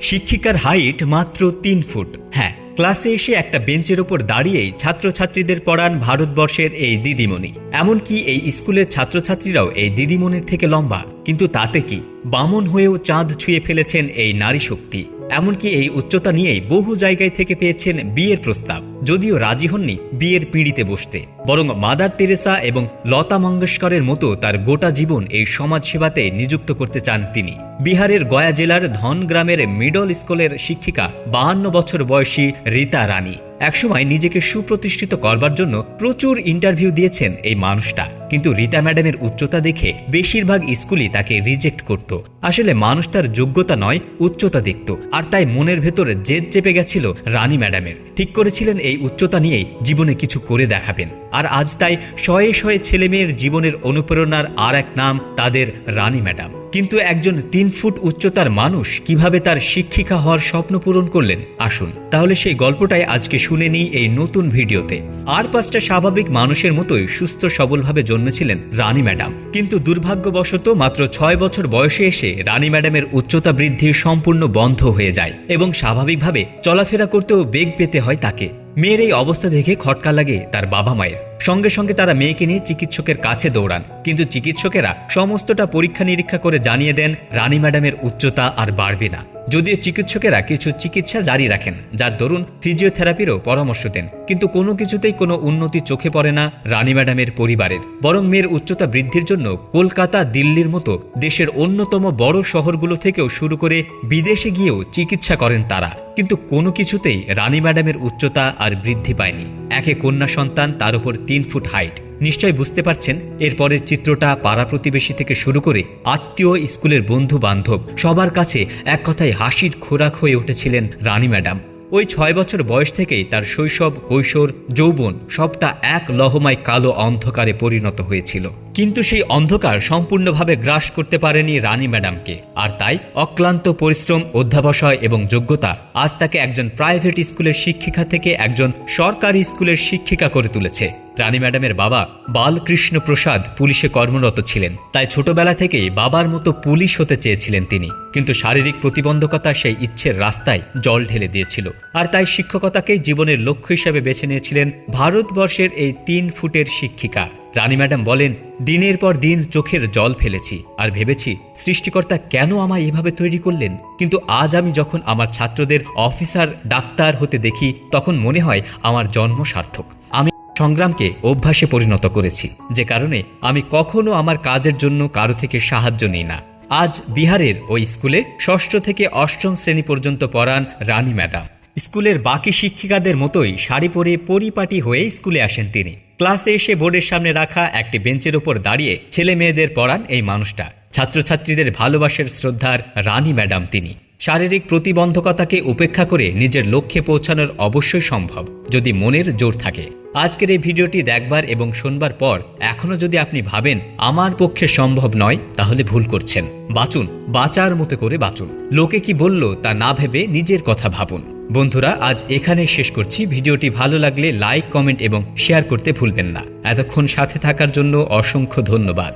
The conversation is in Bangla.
শিক্ষিকার হাইট মাত্র তিন ফুট। হ্যাঁ ক্লাসে এসে একটা বেঞ্চের ওপর দাঁড়িয়েই ছাত্রছাত্রীদের পড়ান ভারতবর্ষের এই দিদিমণি। এমনকি এই স্কুলের ছাত্রছাত্রীরাও এই দিদিমণির থেকে লম্বা। কিন্তু তাতে কি? বামন হয়েও চাঁদ ছুঁয়ে ফেলেছেন এই নারী শক্তি এমনকি এই উচ্চতা নিয়েই বহু জায়গায় থেকে পেয়েছেন বিয়ের প্রস্তাব। যদিও রাজি হননি বিয়ের পিঁড়িতে বসতে। বরং মাদার তেরেসা এবং লতা মঙ্গেশকরের মতো তার গোটা জীবন এই সমাজ সেবাতে নিযুক্ত করতে চান তিনি। বিহারের গয়া জেলার ধন গ্রামের মিডল স্কুলের শিক্ষিকা, বাহান্ন বছর বয়সী রীতা রানী। একসময় নিজেকে সুপ্রতিষ্ঠিত করবার জন্য প্রচুর ইন্টারভিউ দিয়েছেন এই মানুষটা। কিন্তু রীতা ম্যাডামের উচ্চতা দেখে বেশিরভাগ স্কুলই তাকে রিজেক্ট করত। আসলে মানুষ তার যোগ্যতা নয়, উচ্চতা দেখত। আর তাই মনের ভেতর জেদ চেপে গেছিল রানী ম্যাডামের। ঠিক করেছিলেন এই উচ্চতা নিয়েই জীবনে কিছু করে দেখাবেন। আর আজ তাই শয়ে শয়ে ছেলেমেয়ের জীবনের অনুপ্রেরণার আর এক নাম তাদের রানী ম্যাডাম। কিন্তু একজন তিন ফুট উচ্চতার মানুষ কীভাবে তার শিক্ষিকা হওয়ার স্বপ্ন পূরণ করলেন? আসুন, তাহলে সেই গল্পটাই আজকে শুনে নিই এই নতুন ভিডিওতে। আর পাঁচটা স্বাভাবিক মানুষের মতোই সুস্থ সবলভাবে জন্মেছিলেন রানী ম্যাডাম। কিন্তু দুর্ভাগ্যবশত মাত্র ছয় বছর বয়সে এসে রানী ম্যাডামের উচ্চতা বৃদ্ধি সম্পূর্ণ বন্ধ হয়ে যায় এবং স্বাভাবিকভাবে চলাফেরা করতেও বেগ পেতে হয় তাকে। মেয়ের এই অবস্থা দেখে খটকা লাগে তার বাবা মায়ের। সঙ্গে সঙ্গে তারা মেয়েকে নিয়ে চিকিৎসকের কাছে দৌড়ান। কিন্তু চিকিৎসকেরা সমস্তটা পরীক্ষা নিরীক্ষা করে জানিয়ে দেন, রানী ম্যাডামের উচ্চতা আর বাড়বে না। যদিও চিকিৎসকেরা কিছু চিকিৎসা জারি রাখেন, যার দরুন ফিজিওথেরাপিরও পরামর্শ দেন। কিন্তু কোনো কিছুতেই কোনো উন্নতি চোখে পড়ে না রানী ম্যাডামের পরিবারের। বরং মেয়ের উচ্চতা বৃদ্ধির জন্য কলকাতা, দিল্লির মতো দেশের অন্যতম বড় শহরগুলো থেকেও শুরু করে বিদেশে গিয়েও চিকিৎসা করেন তারা। কিন্তু কোনো কিছুতেই রানী ম্যাডামের উচ্চতা আর বৃদ্ধি পায়নি। একে কন্যা সন্তান, তার উপর তিন ফুট হাইট নিশ্চয় বুঝতে পারছেন, এরপরের চিত্রটা পাড়া প্রতিবেশী থেকে শুরু করে আত্মীয়, স্কুলের বন্ধু বান্ধব সবার কাছে এক কথায় হাসির খোরাক হয়ে উঠেছিলেন রানী ম্যাডাম। ওই ছয় বছর বয়স থেকেই তার শৈশব, কৈশোর, যৌবন সবটা এক লহমায় কালো অন্ধকারে পরিণত হয়েছিল। কিন্তু সেই অন্ধকার সম্পূর্ণভাবে গ্রাস করতে পারেনি রানী ম্যাডামকে। আর তাই অক্লান্ত পরিশ্রম, অধ্যাবসায় এবং যোগ্যতা আজ তাকে একজন প্রাইভেট স্কুলের শিক্ষিকা থেকে একজন সরকারি স্কুলের শিক্ষিকা করে তুলেছে। রানী ম্যাডামের বাবা বালকৃষ্ণ প্রসাদ পুলিশে কর্মরত ছিলেন। তাই ছোটবেলা থেকেই বাবার মতো পুলিশ হতে চেয়েছিলেন তিনি। কিন্তু শারীরিক প্রতিবন্ধকতা সেই ইচ্ছের রাস্তায় জল ঢেলে দিয়েছিল। আর তাই শিক্ষকতাকেই জীবনের লক্ষ্য হিসেবে বেছে নিয়েছিলেন ভারতবর্ষের এই তিন ফুটের শিক্ষিকা। রানী ম্যাডাম বলেন, দিনের পর দিন চোখের জল ফেলেছি আর ভেবেছি, সৃষ্টিকর্তা কেন আমায় এভাবে তৈরি করলেন? কিন্তু আজ আমি যখন আমার ছাত্রদের অফিসার, ডাক্তার হতে দেখি, তখন মনে হয় আমার জন্ম সার্থক। আমি সংগ্রামকে অভ্যাসে পরিণত করেছি। যে কারণে আমি কখনো আমার কাজের জন্য কারও থেকে সাহায্য নিই না। আজ বিহারের ওই স্কুলে ষষ্ঠ থেকে অষ্টম শ্রেণি পর্যন্ত পড়ান রানী ম্যাডাম। স্কুলের বাকি শিক্ষিকাদের মতোই শাড়ি পরে পরিপাটি হয়ে স্কুলে আসেন তিনি। ক্লাসে এসে বোর্ডের সামনে রাখা একটি বেঞ্চের ওপর দাঁড়িয়ে ছেলে মেয়েদের পড়ান এই মানুষটা। ছাত্রছাত্রীদের ভালোবাসার শ্রদ্ধার রানী ম্যাডাম তিনি। শারীরিক প্রতিবন্ধকতাকে উপেক্ষা করে নিজের লক্ষ্যে পৌঁছানোর অবশ্যই সম্ভব, যদি মনের জোর থাকে। আজকের এই ভিডিওটি দেখবার এবং শোনবার পর এখনও যদি আপনি ভাবেন আমার পক্ষে সম্ভব নয়, তাহলে ভুল করছেন। বাঁচুন, বাঁচার মতো করে বাঁচুন। লোকে কি বলল তা না ভেবে নিজের কথা ভাবুন। বন্ধুরা, আজ এখানে শেষ করছি। ভিডিওটি ভালো লাগলে লাইক, কমেন্ট এবং শেয়ার করতে ভুলবেন না। এতক্ষণ সাথে থাকার জন্য অসংখ্য ধন্যবাদ।